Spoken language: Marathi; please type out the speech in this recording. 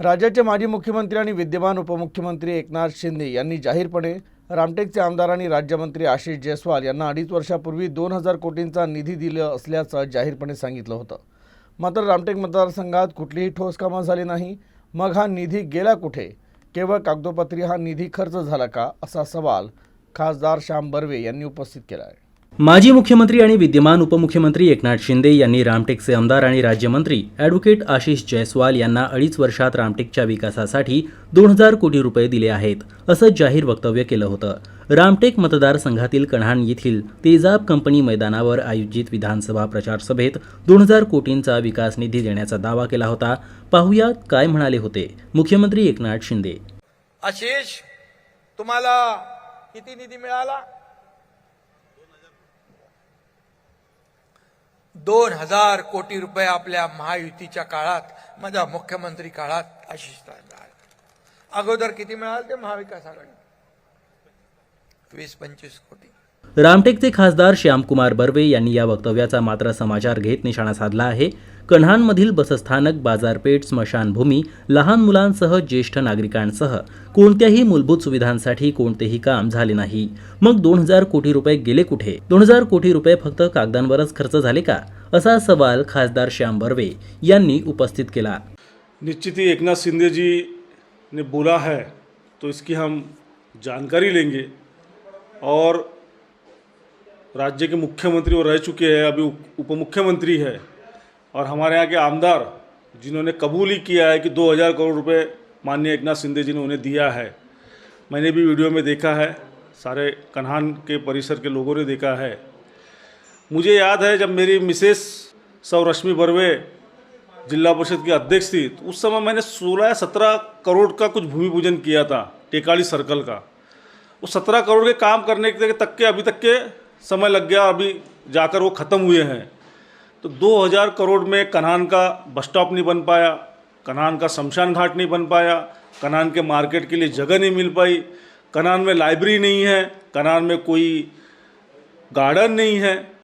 राज्याचे माजी मुख्यमंत्री आणि विद्यमान उपमुख्यमंत्री एकनाथ शिंदे यांनी जाहीरपणे रामटेकचे आमदार आणि राज्यमंत्री आशिष जयस्वाल यांना अडीच वर्षापूर्वी दोन हजार कोटींचा निधी दिलं असल्याचं जाहीरपणे सांगितलं होतं. मात्र रामटेक मतदारसंघात कुठलीही ठोस कामं झाली नाही. मग हा निधी गेला कुठे? केवळ कागदोपत्री हा निधी खर्च झाला का? असा सवाल खासदार श्याम बर्वे यांनी उपस्थित केला आहे माजी मुख्यमंत्री आणि विद्यमान उपमुख्यमंत्री एकनाथ शिंदे यांनी रामटेकचे आमदार आणि राज्यमंत्री ॲडव्होकेट आशिष जयस्वाल यांना अडीच वर्षात रामटेकच्या विकासासाठी दोन हजार कोटी रुपये दिले आहेत असं जाहीर वक्तव्य केलं होतं. रामटेक मतदारसंघातील कन्हान येथील तेजाब कंपनी मैदानावर आयोजित विधानसभा प्रचार सभेत दोन हजार कोटींचा विकास निधी देण्याचा दावा केला होता. पाहुयात काय म्हणाले होते मुख्यमंत्री एकनाथ शिंदे. आशिष तुम्हाला किती निधी मिळाला? दोन हजार कोटी रुपये आपल्या महायुतीच्या काळात माझ्या मुख्यमंत्री काळात आशिष मिळाले अगोदर किती मिळाले ते महाविकास आघाडी? वीस पंचवीस कोटी. रामटेकचे खासदार श्यामकुमार बर्वे यांनी या वक्तव्याचा मात्र समाचार घेत निशाणा साधला आहे. कन्हानमधील बसस्थानक बाजारपेठ स्मशानभूमी लहान मुलांसह ज्येष्ठ नागरिकांसह कोणत्याही मूलभूत सुविधांसाठी कोणतेही काम झाले नाही. मग दोन हजार कोटी रुपये गेले कुठे? दोन हजार कोटी रुपये फक्त कागदांवरच खर्च झाले का? असा सवाल खासदार श्याम बर्वे यांनी उपस्थित केला. निश्चित ही एकनाथ शिंदे जी ने बोला है तो इसकी हम जानकारी लेंगे और राज्य के मुख्यमंत्री वो रह चुके हैं, अभी उप मुख्यमंत्री है। और हमारे यहाँ के आमदार, जिन्होंने कबूल ही किया है कि 2000 करोड़ रुपए माननीय एकनाथ शिंदे जी ने उन्हें दिया है। मैंने भी वीडियो में देखा है, सारे कन्हान के परिसर के लोगों ने देखा है। मुझे याद है जब मेरी मिसेस सौ रश्मि बर्वे, जिला परिषद की अध्यक्ष थी तो उस समय मैंने सोलह या सत्रह करोड़ का कुछ भूमि पूजन किया था टेकाड़ी सर्कल का। वो सत्रह करोड़ के काम करने के तक के, अभी तक के समय लग गया अभी जाकर वो ख़त्म हुए हैं। तो 2000 करोड़ में कन्हान का बस स्टॉप नहीं बन पाया, कन्हान का शमशान घाट नहीं बन पाया, कन्हान के मार्केट के लिए जगह नहीं मिल पाई, कन्हान में लाइब्रेरी नहीं है, कन्हान में कोई गार्डन नहीं है।